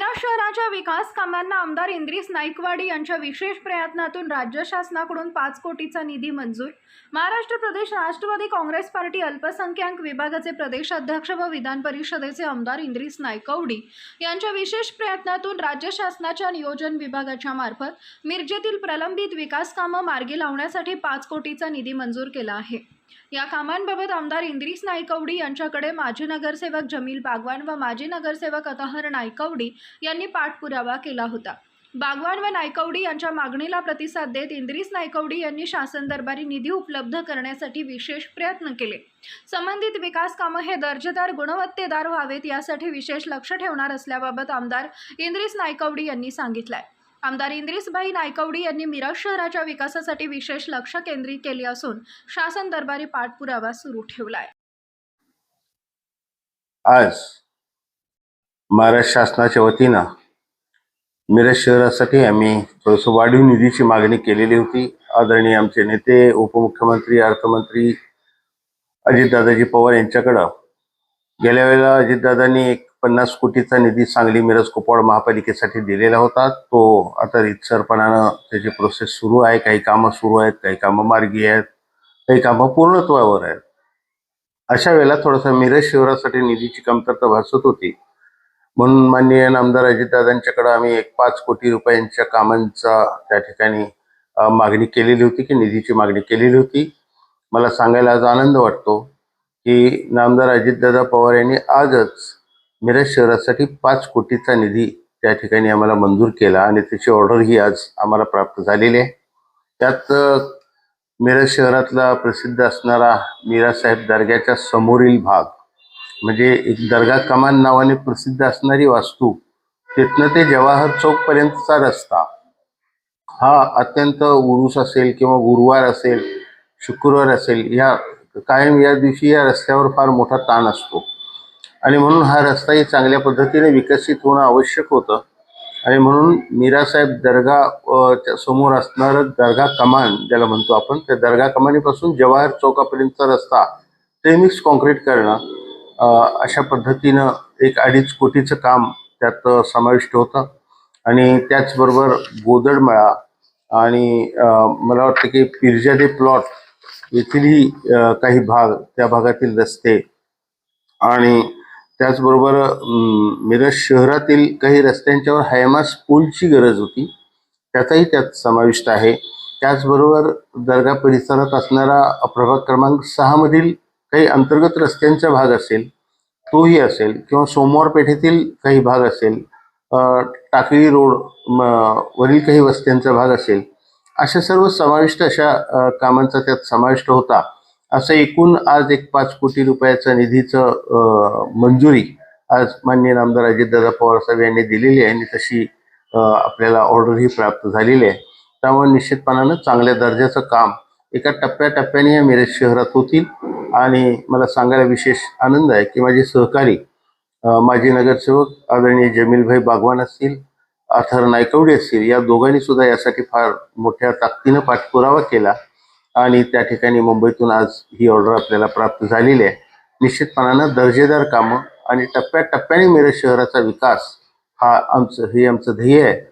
शहराच्या विकास कामांना आमदार इंद्रिस नाईकवाडी यांच्या विशेष प्रयत्नातून राज्य शासनाकडून पाच कोटीचा निधी मंजूर. महाराष्ट्र प्रदेश राष्ट्रवादी काँग्रेस पार्टी अल्पसंख्याक विभागाचे प्रदेशाध्यक्ष व विधान परिषदेचे आमदार इंद्रिस नायकवडी यांच्या विशेष प्रयत्नातून राज्य शासनाच्या नियोजन विभागाच्या मार्फत मिरजेतील प्रलंबित विकास कामं मार्गी लावण्यासाठी पाच कोटीचा निधी मंजूर केला आहे. या कामांबाबत आमदार इंद्रिस नायकवडी यांच्याकडे माजी नगरसेवक जमील बागवान व माजी नगरसेवक अतहर नायकवडी यांनी पाठपुरावा केला होता. बागवान व नायकवडी यांच्या मागणीला प्रतिसाद देत इंद्रिस नायकवडी यांनी शासन दरबारी निधी उपलब्ध करण्यासाठी विशेष प्रयत्न केले. संबंधित विकास कामं हे दर्जेदार गुणवत्तेदार व्हावेत यासाठी विशेष लक्ष ठेवणार असल्याबाबत आमदार इंद्रिस नायकवडी यांनी सांगितलंय. आमदार इंद्रिसभाई नायकवडी यांनी मिरज शहराच्या विकासासाठी विशेष लक्ष केंद्रित केले असून शासन दरबारी पाठपुरावा सुरू ठेवलाय. आज महाराष्ट्र शासनाच्या वतीनं मिरज शहरासाठी आम्ही थोडंसं वाढीव निधीची मागणी केलेली होती. आदरणीय आमचे नेते उपमुख्यमंत्री अर्थमंत्री अजितदादाजी पवार यांच्याकडं गेल्या वेळेला अजितदादांनी एक पन्नास कोटीचा निधी सांगली मिरज कुपवाड महापालिकेसाठी दिलेला होता. तो आता रितसरपणानं त्याची प्रोसेस सुरू आहे. काही कामं सुरू आहेत काही कामं मार्गी आहेत काही कामं पूर्णत्वावर आहेत. अशा वेळेला थोडासा मिरज शहरासाठी निधीची कमतरता भासत होती. म्हणून माननीय नामदार अजितदादांच्याकडे आम्ही एक पाच कोटी रुपयांच्या कामांचा त्या ठिकाणी मागणी केलेली होती की निधीची मागणी केलेली होती. मला सांगायला आज आनंद वाटतो की नामदार अजितदादा पवार यांनी आजच मिरज शहरासाठी पाच कोटीचा निधी त्या ठिकाणी आम्हाला मंजूर केला आणि त्याची ऑर्डर ही आज आम्हाला प्राप्त झालेली आहे. त्यात मिरज शहरातला प्रसिद्ध असणारा मीरासाहेब दर्ग्याच्या समोरील भाग म्हणजे एक दर्गा कमान नावाने प्रसिद्ध असणारी वास्तू तिथनं ते जवाहर चौकपर्यंतचा रस्ता. हा अत्यंत उरुस असेल किंवा गुरुवार असेल शुक्रवार असेल या कायम या दिवशी या रस्त्यावर फार मोठा ताण असतो. आणि म्हणून हा रस्ताही चांगल्या पद्धतीने विकसित होणं आवश्यक होतं. आणि म्हणून मीरासाहेब दर्गा त्या समोर असणारं दर्गा कमान ज्याला म्हणतो आपण त्या दर्गा कमानीपासून जवाहर चौकापर्यंतचा रस्ता प्रेमिक्स कॉन्क्रीट करणं अशा पद्धतीनं एक अडीच कोटीचं काम त्यात समाविष्ट होतं. आणि त्याचबरोबर गोदडमळा आणि मला वाटतं की पिरजादे प्लॉट येथीलही काही भाग त्या भागातील रस्ते आणि त्याचबरोबर मिरज शहरातील काही रस्त्यांच्यावर हायमास पूलची गरज होती. त्याचाही त्यात समाविष्ट आहे. त्याचबरोबर दर्गा परिसरात असणारा प्रभाग क्रमांक सहामधील काही अंतर्गत रस्त्यांचा भाग असेल तोही असेल किंवा सोमवार पेठेतील काही भाग असेल टाकळी रोड वरील काही वस्त्यांचा भाग असेल अशा सर्व समाविष्ट अशा कामांचा त्यात समाविष्ट होता. असं एकूण आज एक पाच कोटी रुपयाचा निधीचं मंजुरी आज माननीय आमदार अजितदादा पवार साहेब यांनी दिलेली आहे आणि तशी आपल्याला ऑर्डरही प्राप्त झालेली आहे. त्यामुळे निश्चितपणानं चांगल्या दर्जाचं काम एका टप्प्याटप्प्याने या मिरज शहरात होतील. आणि मला सांगायला विशेष आनंद आहे की माझे सहकारी माजी नगरसेवक आदरणीय जमीलभाई बागवान असतील अथर नायकवडे असतील या दोघांनी सुद्धा यासाठी फार मोठ्या ताकदीनं पाठपुरावा केला. आणि त्या ठिकाणी मुंबईतून आज ही ऑर्डर आपल्याला प्राप्त झालेली आहे. निश्चितपणानं दर्जेदार कामं आणि टप्प्याटप्प्याने मिरज शहराचा विकास हा आमचं हे आमचं ध्येय आहे.